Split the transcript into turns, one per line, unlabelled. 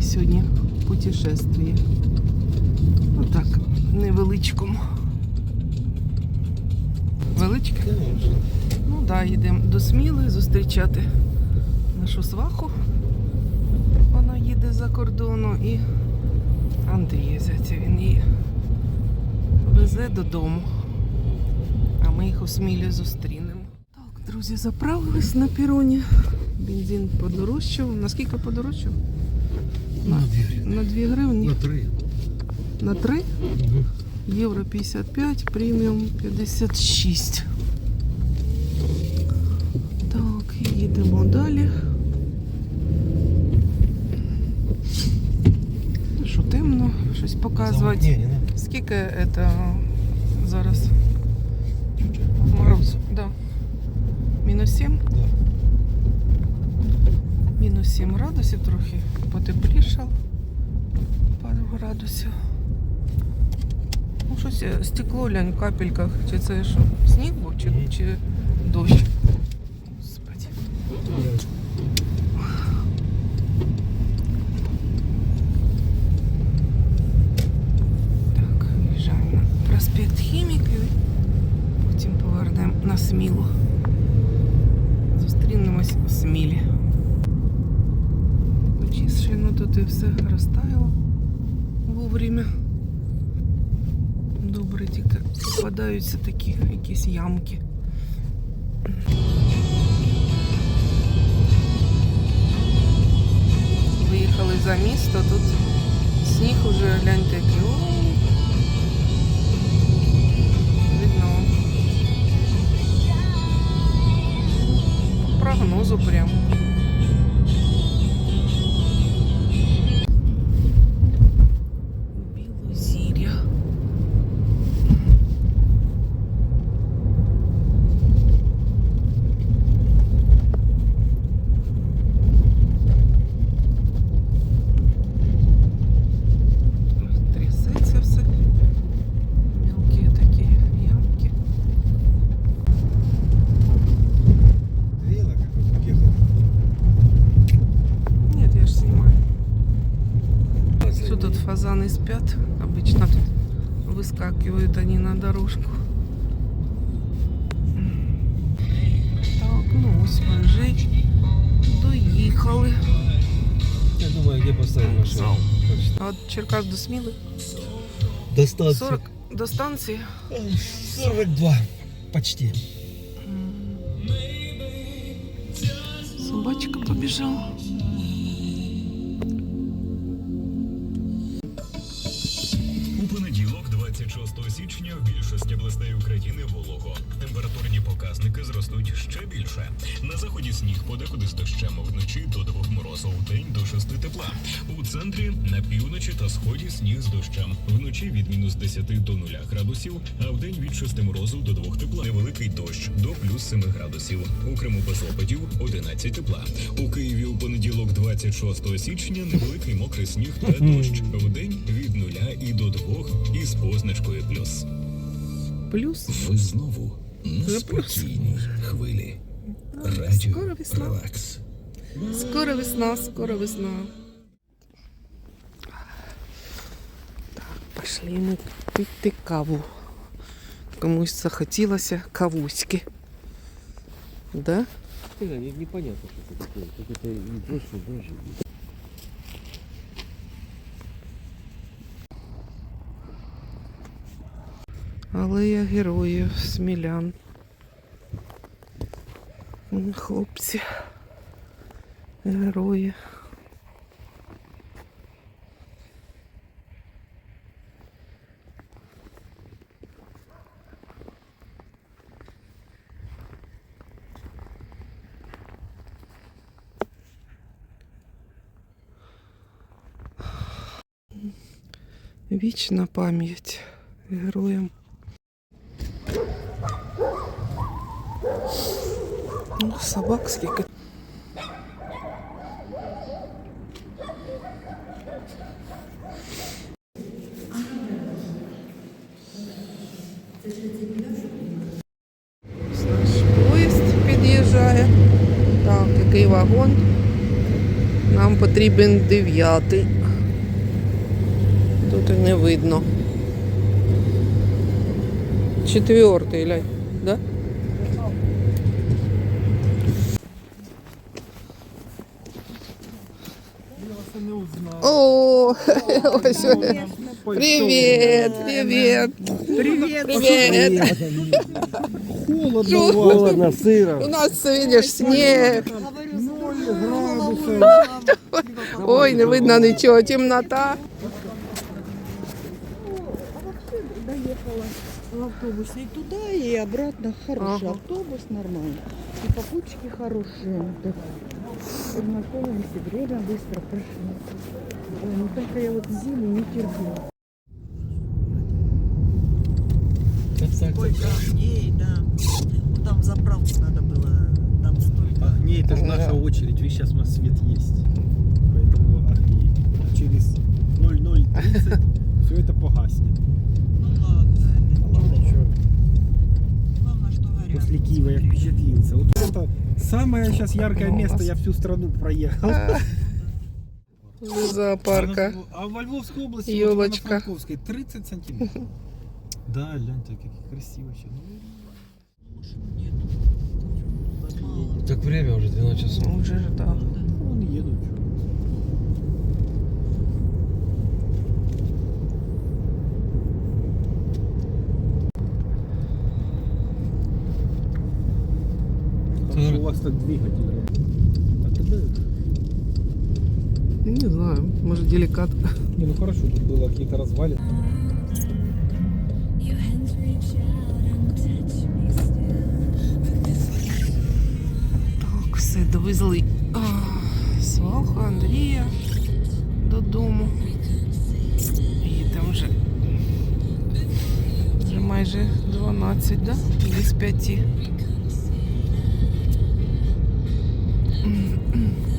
І сьогодні путешествие. Отак, невеличкому. Величке? Ну так, да, їдемо до Сміли зустрічати нашу сваху. Вона їде за кордону і Андрія зятя, він її везе додому. А ми їх у Смілі зустрінемо. Так, друзі, заправились на пероні. Бензин подорожчав. Наскільки подорожчав?
На дві гривні.
На 2 гривні.
На три.
На 3? Євро 55, преміум 56. Так, їдемо далі. Що темно, щось показувати. Скільки це зараз? Мороз. Да. Мінус 7?
Да.
Мінус 7 градусів трохи потеплішало. Пару градусів. Ну, щось е, стекло глянь в капельках. Чи це що? Сніг був чи,
Мгм.
чи дощ? Господи. Так, виїжджаємо на проспект Хіміків. Потім повернемо на Смілу. Зустрінемось у Смілі. І все розтаяло вовремя. Добре, тільки попадаються такі якісь ямки. Виїхали за місто, тут сніг уже гляньте який. Видно. По прогнозу прям. Что тут фазаны спят? Обычно тут выскакивают они на дорожку. Так, ну ось ми вже доїхали.
Я думаю, где поставить машину.
А от Черкас до Сміли.
До станции.
40 до станції.
42. Почти.
Собачка побежала.
26 січня, в більшості областей України волого. Температурні показники зростуть ще більше. На заході сніг подекуди з дощем вночі до 2 морозу, в день до 6 тепла. У центрі на півночі та сході сніг з дощем. Вночі від мінус 10 до 0 градусів, а в день від 6 морозу до 2 тепла. Невеликий дощ до плюс 7 градусів. У Криму без опадів 11 тепла. У Києві у понеділок, 26 січня, невеликий мокрий сніг та дощ. В день від 0 і до 2 із позначкою плюс.
Плюс.
Ви знову на
плюс.
спокійній хвилі.
Скоро
Радіо
весна.
Релакс.
Скоро весна, скоро весна. Так, пошли ми пити каву. Комусь захотілося кавуськи. Да?
Не, непонятно, что это такое. Как это не дождь, не
Алея героїв, смілян. Хлопці. Герої. Вічна пам'ять героям. Ну, собак скільки. Поїзд під'їжджає. Так, який вагон. Нам потрібен дев'ятий. Тут і не видно. Четвертий, глянь, да? О, ось привет, Привіт, привіт. Привіт. Привіт. Що?
Холодно, сыро.
У нас, видишь, снег. Ой, не видно нічого, темнота.
Автобусе и туда, и обратно. Хороший
Ага.
автобус, нормально. И попутчики хорошие. Так, познакомились, и время быстро прошло. Ой, ну только я вот зиму не терплю.
Сколько огней, да. Ну, Там заправку надо было, там столько.
Огней, это же наша очередь. Видишь, сейчас у нас свет есть. Поэтому огней. А через 0030 все это погаснет.
Ну ладно,
После Киева я впечатлился. Вот это самое сейчас яркое место, я всю страну проехал.
З зоопарка.
А во Львовской области,
Ёлочка.
вот на Франковской, 30 сантиметров. Да, гляньте, как красиво вообще.
Нет. Мало.
Так время уже 12 часов.
Ну, Вже ж, да.
Ну, они едут. вас так двигатель работает. А тогда...
Не знаю, може делікат.
Не, ну хорошо, тут было какие-то развалины.
Your hands reach out and touch me still.
Так, все, довезли а, сваху Андрія додому. Їдемо вже. Вже майже 12, да? Без 5. 嗯嗯